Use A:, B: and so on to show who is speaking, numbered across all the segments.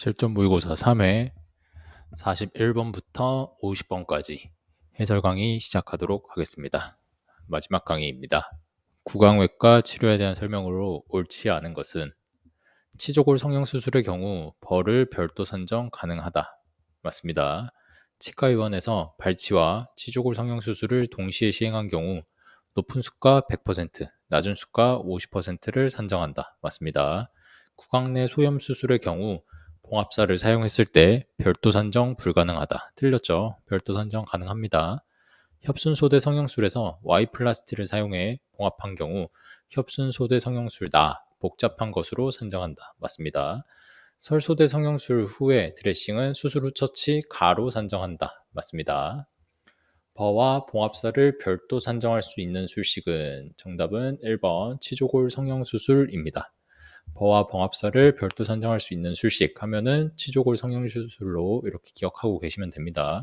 A: 실전 모의고사 3회 41번부터 50번까지 해설 강의 시작하도록 하겠습니다. 마지막 강의입니다. 구강외과 치료에 대한 설명으로 옳지 않은 것은 치조골 성형수술의 경우 벌을 별도 산정 가능하다. 맞습니다. 치과의원에서 발치와 치조골 성형수술을 동시에 시행한 경우 높은 수가 100%, 낮은 수가 50%를 산정한다. 맞습니다. 구강 내 소염 수술의 경우 봉합사를 사용했을 때 별도 산정 불가능하다. 틀렸죠? 별도 산정 가능합니다. 협순소대 성형술에서 Y플라스티를 사용해 봉합한 경우 협순소대 성형술다 복잡한 것으로 산정한다. 맞습니다. 설소대 성형술 후에 드레싱은 수술 후 처치 가로 산정한다. 맞습니다. 버와 봉합사를 별도 산정할 수 있는 술식은 정답은 1번 치조골 성형수술입니다. 버와 봉합사를 별도 산정할 수 있는 술식 하면은 치조골 성형수술로 이렇게 기억하고 계시면 됩니다.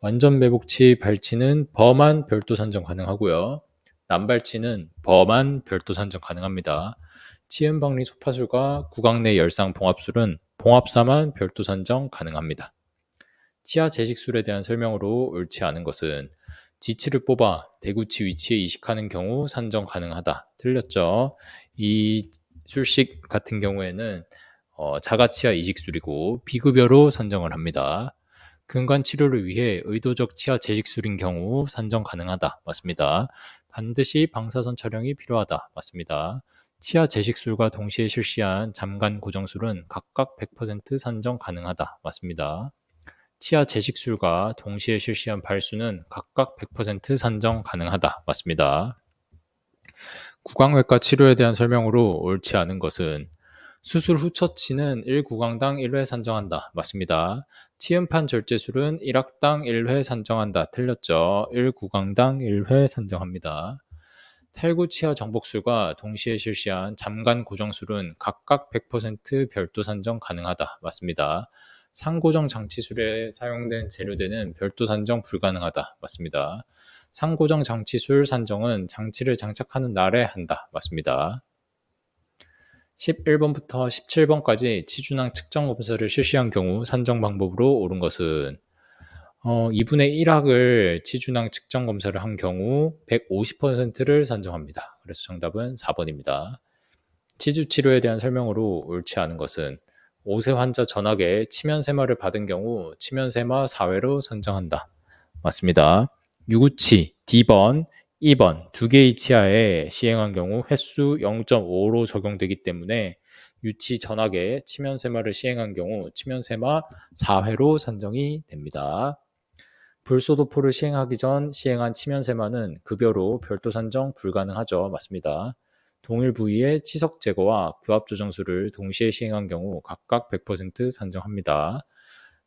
A: 완전 매복치 발치는 버만 별도 산정 가능하고요. 남발치는 버만 별도 산정 가능합니다. 치은박리 소파술과 구강 내 열상 봉합술은 봉합사만 별도 산정 가능합니다. 치아 재식술에 대한 설명으로 옳지 않은 것은 지치를 뽑아 대구치 위치에 이식하는 경우 산정 가능하다. 틀렸죠? 이 술식 같은 경우에는 어, 자가치아 이식술이고 비급여로 산정을 합니다. 근관 치료를 위해 의도적 치아 재식술인 경우 산정 가능하다. 맞습니다. 반드시 방사선 촬영이 필요하다. 맞습니다. 치아 재식술과 동시에 실시한 잠간 고정술은 각각 100% 산정 가능하다. 맞습니다. 치아 재식술과 동시에 실시한 발수는 각각 100% 산정 가능하다. 맞습니다. 구강외과 치료에 대한 설명으로 옳지 않은 것은 수술 후 처치는 1구강당 1회 산정한다. 맞습니다. 치음판 절제술은 1학당 1회 산정한다. 틀렸죠. 1구강당 1회 산정합니다. 탈구 치아 정복술과 동시에 실시한 잠간 고정술은 각각 100% 별도 산정 가능하다. 맞습니다. 상고정 장치술에 사용된 재료대는 별도 산정 불가능하다. 맞습니다. 상고정 장치술 산정은 장치를 장착하는 날에 한다. 맞습니다. 11번부터 17번까지 치준항 측정 검사를 실시한 경우 산정 방법으로 옳은 것은 어, 2분의 1학을 치준항 측정 검사를 한 경우 150%를 산정합니다. 그래서 정답은 4번입니다. 치주 치료에 대한 설명으로 옳지 않은 것은 5세 환자 전학에 치면세마를 받은 경우 치면세마 4회로 산정한다. 맞습니다. 유구치 D번, 2번 두 개의 치아에 시행한 경우 횟수 0.5로 적용되기 때문에 유치 전학에 치면세마를 시행한 경우 치면세마 4회로 산정이 됩니다. 불소도포를 시행하기 전 시행한 치면세마는 급여로 별도 산정 불가능하죠. 맞습니다. 동일 부위의 치석 제거와 교합 조정술을 동시에 시행한 경우 각각 100% 산정합니다.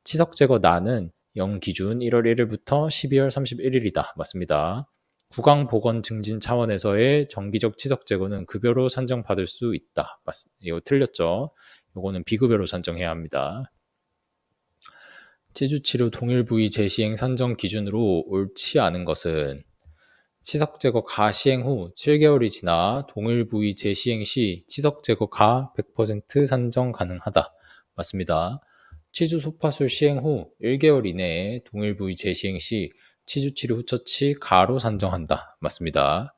A: 치석 제거 나는 0 기준 1월 1일부터 12월 31일이다. 맞습니다. 구강 보건 증진 차원에서의 정기적 치석 제거는 급여로 산정받을 수 있다. 맞, 이거 틀렸죠? 이거는 비급여로 산정해야 합니다. 치주치료 동일 부위 재시행 산정 기준으로 옳지 않은 것은 치석 제거 가 시행 후 7개월이 지나 동일 부위 재시행 시 치석 제거 가 100% 산정 가능하다. 맞습니다. 치주 소파술 시행 후 1개월 이내에 동일 부위 재시행 시 치주 치료 후 처치 가로 산정한다. 맞습니다.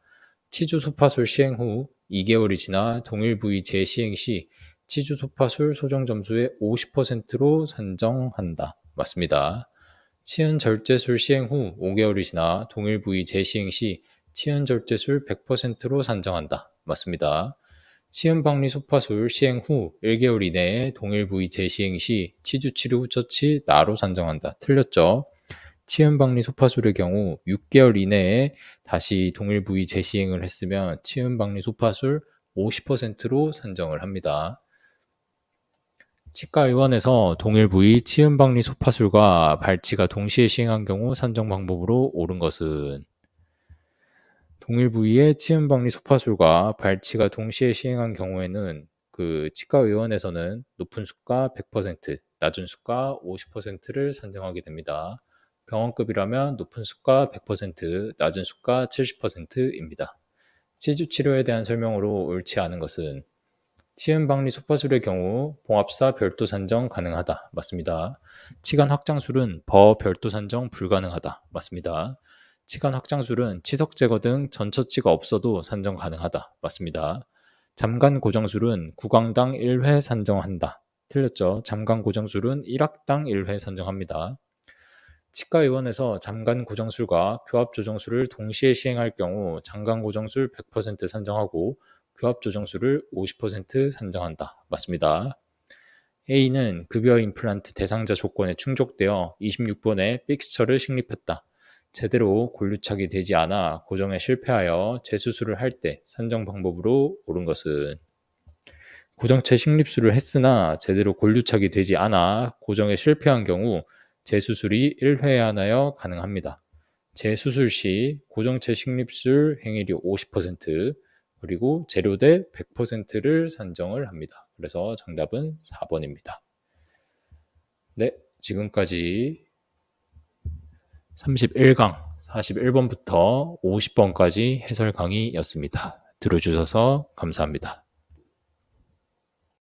A: 치주 소파술 시행 후 2개월이 지나 동일 부위 재시행 시 치주 소파술 소정 점수의 50%로 산정한다. 맞습니다. 치은 절제술 시행 후 5개월이 지나 동일 부위 재시행 시 치은 절제술 100%로 산정한다. 맞습니다. 치은 박리 소파술 시행 후 1개월 이내에 동일 부위 재시행 시 치주 치료 후 처치 나로 산정한다. 틀렸죠? 치은 박리 소파술의 경우 6개월 이내에 다시 동일 부위 재시행을 했으면 치은 박리 소파술 50%로 산정을 합니다. 치과의원에서 동일 부위 치은박리 소파술과 발치가 동시에 시행한 경우 산정 방법으로 옳은 것은 동일 부위의 치은박리 소파술과 발치가 동시에 시행한 경우에는 그 치과 의원에서는 높은 수가 100%, 낮은 수가 50%를 산정하게 됩니다. 병원급이라면 높은 수가 100%, 낮은 수가 70%입니다. 치주 치료에 대한 설명으로 옳지 않은 것은 치은박리 소파술의 경우 봉합사 별도 산정 가능하다. 맞습니다. 치간 확장술은 버 별도 산정 불가능하다. 맞습니다. 치간 확장술은 치석 제거 등 전처치가 없어도 산정 가능하다. 맞습니다. 잠간 고정술은 구강당 1회 산정한다. 틀렸죠. 잠간 고정술은 1학당 1회 산정합니다. 치과의원에서 잠간 고정술과 교합 조정술을 동시에 시행할 경우 잠간 고정술 100% 산정하고 교합 조정술을 50% 산정한다. 맞습니다. A는 급여 임플란트 대상자 조건에 충족되어 26번에 픽스처를 식립했다. 제대로 골류착이 되지 않아 고정에 실패하여 재수술을 할 때 산정 방법으로 옳은 것은 고정체 식립술을 했으나 제대로 골류착이 되지 않아 고정에 실패한 경우 재수술이 1회 하나여 가능합니다. 재수술 시 고정체 식립술 행위율이 50% 그리고 재료대 100%를 산정을 합니다. 그래서 정답은 4번입니다. 네, 지금까지 31강 41번부터 50번까지 해설 강의였습니다. 들어주셔서 감사합니다.